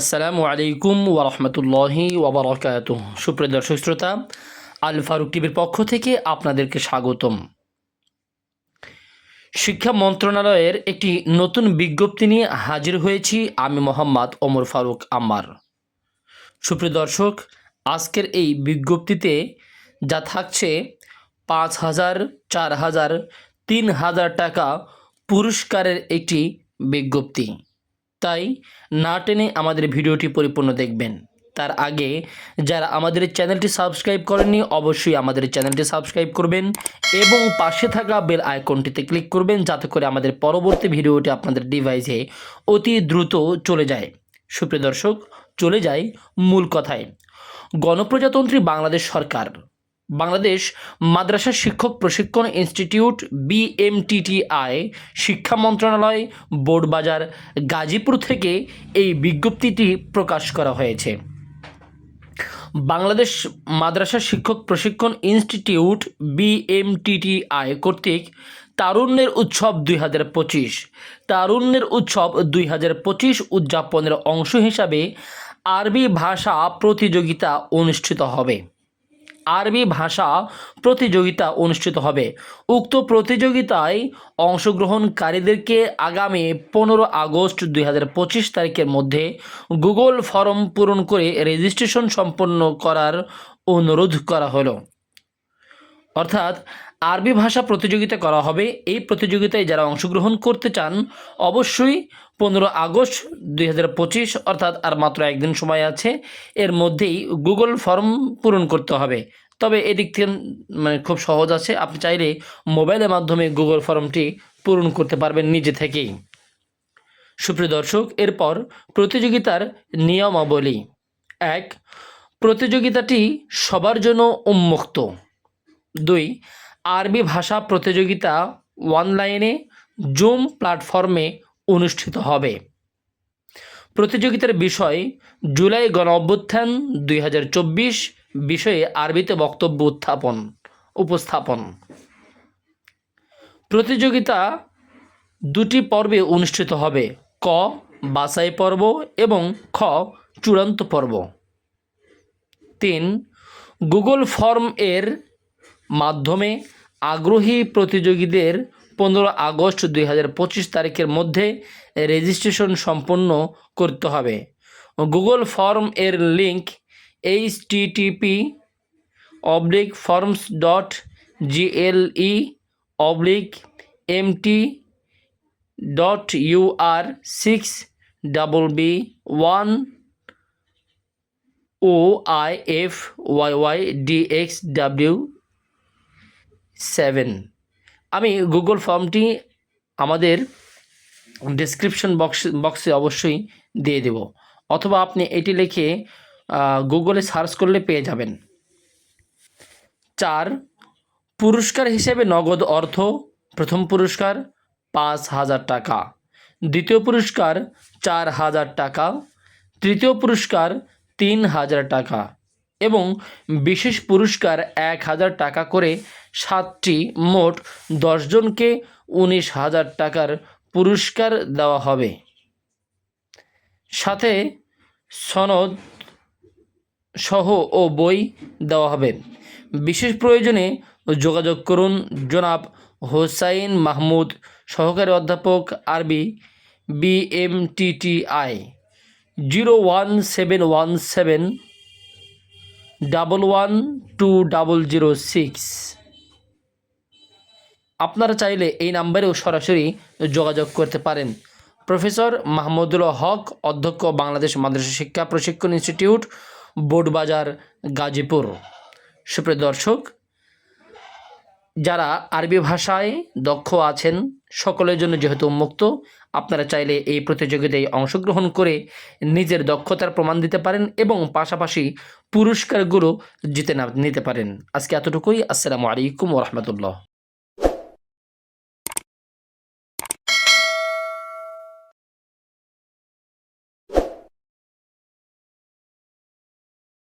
আসসালামু আলাইকুম ওরহমতুল্লাহি ওবরাকাত সুপ্রিয় দর্শক শ্রোতা, আল ফারুক টিভির পক্ষ থেকে আপনাদেরকে স্বাগতম। শিক্ষা মন্ত্রণালয়ের একটি নতুন বিজ্ঞপ্তি নিয়ে হাজির হয়েছি আমি মোহাম্মদ ওমর ফারুক আম্মার। সুপ্রিয় দর্শক, আজকের এই বিজ্ঞপ্তিতে যা থাকছে, পাঁচ হাজার, চার হাজার, তিন হাজার টাকা পুরস্কারের একটি বিজ্ঞপ্তি। তাই না টেনে আমাদের ভিডিওটি পরিপূর্ণ দেখবেন। তার আগে, যারা আমাদের চ্যানেলটি সাবস্ক্রাইব করেননি, অবশ্যই আমাদের চ্যানেলটি সাবস্ক্রাইব করবেন এবং পাশে থাকা বেল আইকনটিতে ক্লিক করবেন যাতে করে আমাদের পরবর্তী ভিডিওটি আপনাদের ডিভাইসে অতি দ্রুত চলে যায়। সুপ্রিয় দর্শক, চলে যায় মূল কথায়। গণপ্রজাতন্ত্রী বাংলাদেশ সরকার বাংলাদেশ মাদ্রাসা শিক্ষক প্রশিক্ষণ ইনস্টিটিউট বিএমটিটিআই শিক্ষা মন্ত্রণালয়, বোর্ডবাজার, গাজীপুর থেকে এই বিজ্ঞপ্তিটি প্রকাশ করা হয়েছে। বাংলাদেশ মাদ্রাসা শিক্ষক প্রশিক্ষণ ইনস্টিটিউট বিএমটিটিআই কর্তৃক তারুণ্যের উৎসব দুই হাজার পঁচিশ, তারুণ্যের উৎসব দুই হাজার পঁচিশ উদযাপনের অংশ হিসাবে আরবি ভাষা প্রতিযোগিতা অনুষ্ঠিত হবে। আরবি ভাষা প্রতিযোগিতা অনুষ্ঠিত হবে। উক্ত প্রতিযোগিতায় অংশগ্রহণকারীদেরকে আগামী পনেরো আগস্ট দুই হাজার পঁচিশ তারিখের মধ্যে গুগল ফর্ম পূরণ করে রেজিস্ট্রেশন সম্পন্ন করার অনুরোধ করা হলো। অর্থাৎ আরবি ভাষা প্রতিযোগিতা করা হবে। এই প্রতিযোগিতায় যারা অংশগ্রহণ করতে চান, অবশ্যই পনেরো আগস্ট দুই হাজার পঁচিশ, অর্থাৎ আর মাত্র একদিন সময় আছে, এর মধ্যেই গুগল ফর্ম পূরণ করতে হবে। তবে এদিক থেকে মানে খুব সহজ আছে, আপনি চাইলে মোবাইলের মাধ্যমে গুগল ফর্মটি পূরণ করতে পারবেন নিজে থেকেই। সুপ্রিয় দর্শক, এরপর প্রতিযোগিতার নিয়মাবলী। এক, প্রতিযোগিতাটি সবার জন্য উন্মুক্ত। দুই, আরবি ভাষা প্রতিযোগিতা অনলাইনে জুম প্ল্যাটফর্মে অনুষ্ঠিত হবে। প্রতিযোগিতার বিষয়, জুলাই গণ অভ্যুত্থান দুই হাজার চব্বিশ বিষয়ে আরবিতে বক্তব্য উত্থাপন, উপস্থাপন। প্রতিযোগিতা দুটি পর্বে অনুষ্ঠিত হবে, ক, বাছাই পর্ব এবং খ, চূড়ান্ত পর্ব। তিন, গুগল ফর্ম এর মাধ্যমে আগ্রহী প্রতিযোগীদের পনেরো আগস্ট দুই হাজার পঁচিশ তারিখের মধ্যে রেজিস্ট্রেশন সম্পন্ন করতে হবে। গুগল ফর্ম এর link H TTP oblique forms dot GLE oblique MT dot UR six double B one O I F Y Y D X W seven. আমি গুগল ফর্মটি আমাদের ডিসক্রিপশন বক্স বক্সে অবশ্যই দিয়ে দেব। অথবা আপনি এটি লিখে গুগলে সার্চ করলে পেয়ে যাবেন। চার, পুরস্কার হিসেবে নগদ অর্থ, প্রথম পুরস্কার পাঁচ হাজার টাকা। দ্বিতীয় পুরস্কার চার হাজার টাকা। তৃতীয় পুরস্কার তিন হাজার টাকা। এবং বিশেষ পুরস্কার এক হাজার টাকা করে সাতটি মোট দশজনকে উনিশ হাজার টাকার পুরস্কার দেওয়া হবে। সাথে সনদ সহ ও বই দেওয়া হবে। বিশেষ প্রয়োজনে যোগাযোগ করুন জনাব হোসাইন মাহমুদ, সহকারী অধ্যাপক আরবি BMTTI zero one seven one seven double one two double zero six আপনারা চাইলে এই নাম্বারেও সরাসরি যোগাযোগ করতে পারেন। প্রফেসর মাহমুদুল হক, অধ্যক্ষ বাংলাদেশ মাদ্রাসা শিক্ষা প্রশিক্ষণ ইনস্টিটিউট, বোর্ডবাজার, গাজীপুর। সুপ্রিয় দর্শক, যারা আরবি ভাষায় দক্ষ আছেন সকলের জন্য যেহেতু উন্মুক্ত, আপনারা চাইলে এই প্রতিযোগিতায় অংশগ্রহণ করে নিজের দক্ষতার প্রমাণ দিতে পারেন এবং পাশাপাশি পুরস্কারগুলো জিতে নিতে পারেন। আজকে এতটুকুই। আসসালামু আলাইকুম রহমতুল্লাহ।